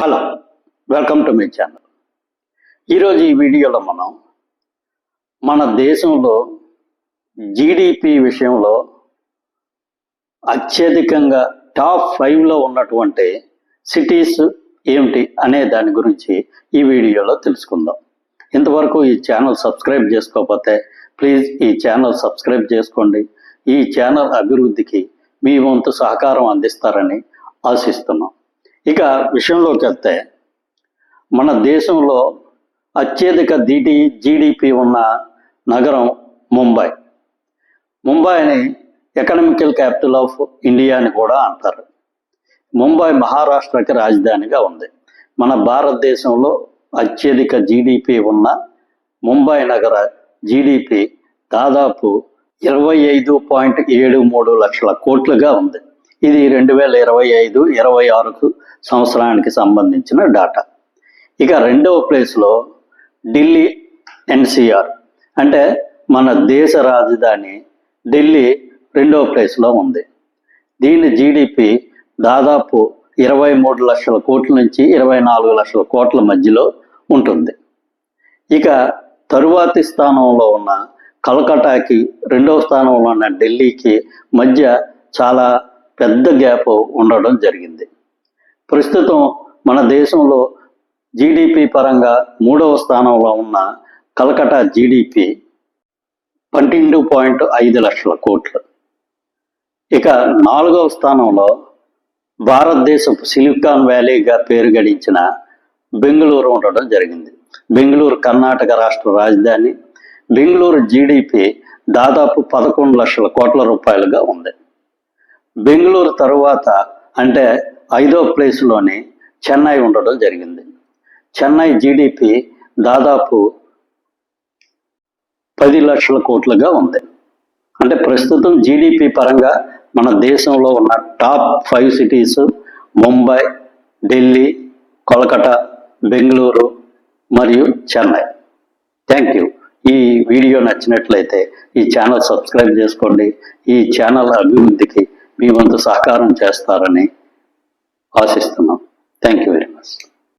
Hello welcome to my channel. ఈరోజు ఈ వీడియోలో మనం మన దేశంలో జీడిపి విషయంలో అత్యధికంగా టాప్ ఫైవ్లో ఉన్నటువంటి సిటీస్ ఏమిటి అనే దాని గురించి ఈ వీడియోలో తెలుసుకుందాం. ఇంతవరకు ఈ ఛానల్ సబ్స్క్రైబ్ చేసుకోకపోతే ప్లీజ్ ఈ ఛానల్ సబ్స్క్రైబ్ చేసుకోండి. ఈ ఛానల్ అభివృద్ధికి మీ వంతు సహకారం అందిస్తారని ఆశిస్తున్నాం. ఇక విషయంలోకి వస్తే మన దేశంలో అత్యధిక డిటి జీడిపి ఉన్న నగరం ముంబై. ముంబైని ఎకనామికల్ క్యాపిటల్ ఆఫ్ ఇండియా అని కూడా అంటారు. ముంబై మహారాష్ట్రకి రాజధానిగా ఉంది. మన భారతదేశంలో అత్యధిక జీడిపి ఉన్న ముంబై నగర జీడిపి దాదాపు ఇరవై ఐదు పాయింట్ ఏడు మూడు లక్షల కోట్లుగా ఉంది. ఇది రెండు వేల ఇరవై ఐదు ఇరవై ఆరుకు సంవత్సరానికి సంబంధించిన డాటా ఇక రెండవ ప్లేస్లో ఢిల్లీ ఎన్సిఆర్. అంటే మన దేశ రాజధాని ఢిల్లీ రెండవ ప్లేస్లో ఉంది. దీని జీడిపి దాదాపు ఇరవై మూడు లక్షల కోట్ల నుంచి ఇరవై నాలుగు లక్షల కోట్ల మధ్యలో ఉంటుంది. ఇక తరువాతి స్థానంలో ఉన్న కలకటాకి రెండవ స్థానంలో ఉన్న ఢిల్లీకి మధ్య చాలా పెద్ద గ్యాప్ ఉండడం జరిగింది. ప్రస్తుతం మన దేశంలో జీడిపి పరంగా మూడవ స్థానంలో ఉన్న కలకటా జీడిపి పన్నెండు పాయింట్ ఐదు లక్షల కోట్లు. ఇక నాలుగవ స్థానంలో భారతదేశపు సిలికాన్ వ్యాలీగా పేరు గడించిన బెంగళూరు ఉండడం జరిగింది. బెంగళూరు కర్ణాటక రాష్ట్ర రాజధాని. బెంగళూరు జీడిపి దాదాపు పదకొండు లక్షల కోట్ల రూపాయలుగా ఉంది. బెంగళూరు తరువాత అంటే ఐదో ప్లేస్లోని చెన్నై ఉండడం జరిగింది. చెన్నై జీడిపి దాదాపు పది లక్షల కోట్లుగా ఉంది. అంటే ప్రస్తుతం జీడిపి పరంగా మన దేశంలో ఉన్న top five cities Mumbai Delhi Kolkata Bengaluru మరియు చెన్నై. Thank you. ఈ వీడియో నచ్చినట్లయితే ఈ ఛానల్ సబ్స్క్రైబ్ చేసుకోండి. ఈ ఛానల్ అభివృద్ధికి మీ వంతు సహకారం చేస్తారని ఆశిస్తున్నాం. Thank you very much